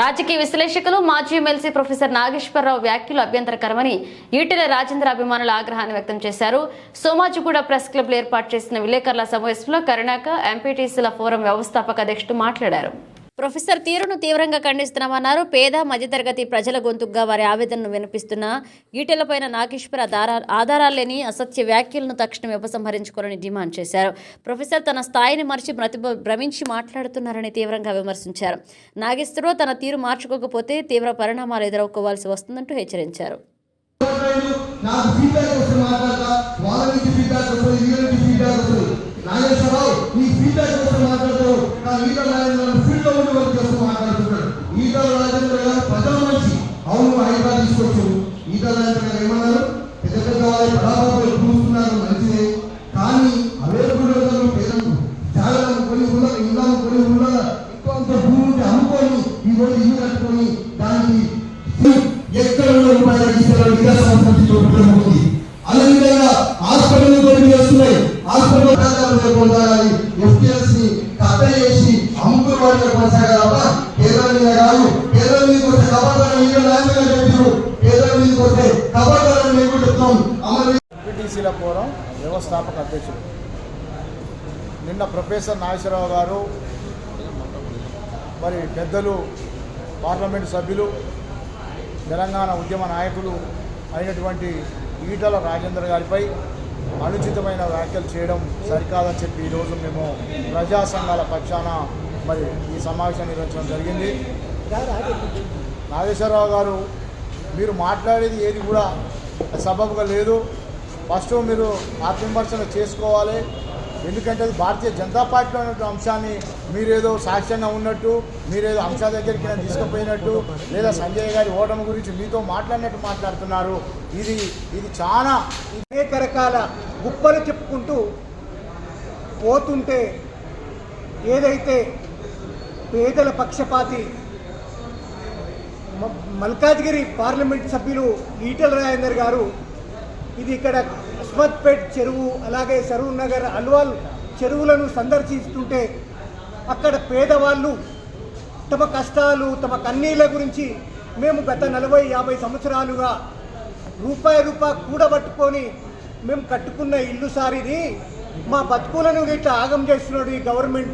రాజకీయ విశ్లేషకులు మాజీ ఎమ్మెల్సీ ప్రొఫెసర్ నాగేశ్వరరావు వ్యాఖ్యలు అభ్యంతరకరమని ఈటెల రాజేంద్ర అభిమానుల ఆగ్రహాన్ని వ్యక్తం చేశారు. సోమాజిగూడ ప్రెస్ క్లబ్ ఏర్పాటు చేసిన విలేకరుల సమావేశంలో కరుణాక ఎంపీటీసీల ఫోరం వ్యవస్థాపక అధ్యక్షుడు మాట్లాడారు. ప్రొఫెసర్ తీరును తీవ్రంగా ఖండిస్తున్నామన్నారు. పేద మధ్యతరగతి ప్రజల గొంతుగా వారి ఆవేదనను వినిపిస్తున్న ఈటెలపైన నాగేశ్వర ఆధారాలు లేని అసత్య వ్యాఖ్యలను తక్షణం ఉపసంహరించుకోవాలని డిమాండ్ చేశారు. ప్రొఫెసర్ తన స్థాయిని మరిచి ప్రతిభ భ్రమించి మాట్లాడుతున్నారని తీవ్రంగా విమర్శించారు. నాగేశ్వరరావు తన తీరు మార్చుకోకపోతే తీవ్ర పరిణామాలు ఎదుర్కోవాల్సి వస్తుందంటూ హెచ్చరించారు. నాకు ఫీడ్బ్యాక్ వస్తే మాట్లాడతా. వాళ్ళ నుంచి ఫీడ్బ్యాక్ వస్తుంది వీళ్ళ నుంచి ఫీడ్బ్యాక్ వస్తుంది. నాగేశ్వరరావు నీ ఫీడ్బ్యాక్ వస్తే మాట్లాడతావు. నా ఈటల రాజేంద్ర కూడా తీసుకోవచ్చు. ఈటల ఏమన్నారు? పెద్ద పెద్ద వాళ్ళ పడాబాబులు చూస్తున్నారు మంచిదే. కానీ అవే గుడిలో పేదలు జాగ్రత్త కొన్ని ఉండదు ఇళ్ళను కొన్ని ఉండదు ఇంకొంత భూమి ఉంటే అమ్ముకొని ఈ రోజు ఇల్లు కట్టుకొని దానికి ఎక్కడ రూపాయలు తీసుకెళ్ళాలి? ఇస్తారు వికాస సంస్థ చూపబడుతుంది అదేవిధంగా హాస్పిటల్ కొన్ని వస్తున్నాయి. హాస్పిటల్ పొందాలి ఎఫ్టీఎస్ని కట్ట చేసి అమ్ముకుని వాటిలో కొనసాగాలి. తప్ప పేదల మీద కాదు అమలు ఎంపీటీసీల పోరం వ్యవస్థాపక అధ్యక్షుడు. నిన్న ప్రొఫెసర్ నాగేశ్వరరావు గారు మరి పెద్దలు పార్లమెంటు సభ్యులు తెలంగాణ ఉద్యమ నాయకులు అయినటువంటి ఈటల రాజేందర్ గారిపై అనుచితమైన వ్యాఖ్యలు చేయడం సరికాదని చెప్పి ఈరోజు మేము ప్రజా సంఘాల పక్షాన మరి ఈ సమావేశం నిర్వహించడం జరిగింది. నాగేశ్వరరావు గారు మీరు మాట్లాడేది ఏది కూడా సబబుగా లేదు. ఫస్ట్ మీరు ఆత్మవిమర్శన చేసుకోవాలి. ఎందుకంటే అది భారతీయ జనతా పార్టీలో ఉన్నటువంటి అంశాన్ని మీరేదో సాక్ష్యంగా ఉన్నట్టు మీరేదో అంశాల దగ్గరికి తీసుకుపోయినట్టు లేదా సంజయ్ గారి ఓటమి గురించి మీతో మాట్లాడినట్టు మాట్లాడుతున్నారు. ఇది ఇది చాలా అనేక రకాల గుప్పలు చెప్పుకుంటూ పోతుంటే ఏదైతే పేదల పక్షపాతి మల్కాజ్గిరి పార్లమెంట్ సభ్యులు ఈటల రాజేందర్ గారు ఇది ఇక్కడ అస్మత్పేట్ చెరువు అలాగే సరూర్ నగర్ అల్వాల్ చెరువులను సందర్శిస్తుంటే అక్కడ పేదవాళ్ళు తమ కష్టాలు తమ కన్నీళ్ళ గురించి మేము గత నలభై యాభై సంవత్సరాలుగా రూపాయి రూపాయి కూడబట్టుకొని మేము కట్టుకున్న ఇల్లు సారిది మా బతుకులను ఇట్లా ఆగం చేస్తున్నాడు ఈ గవర్నమెంట్.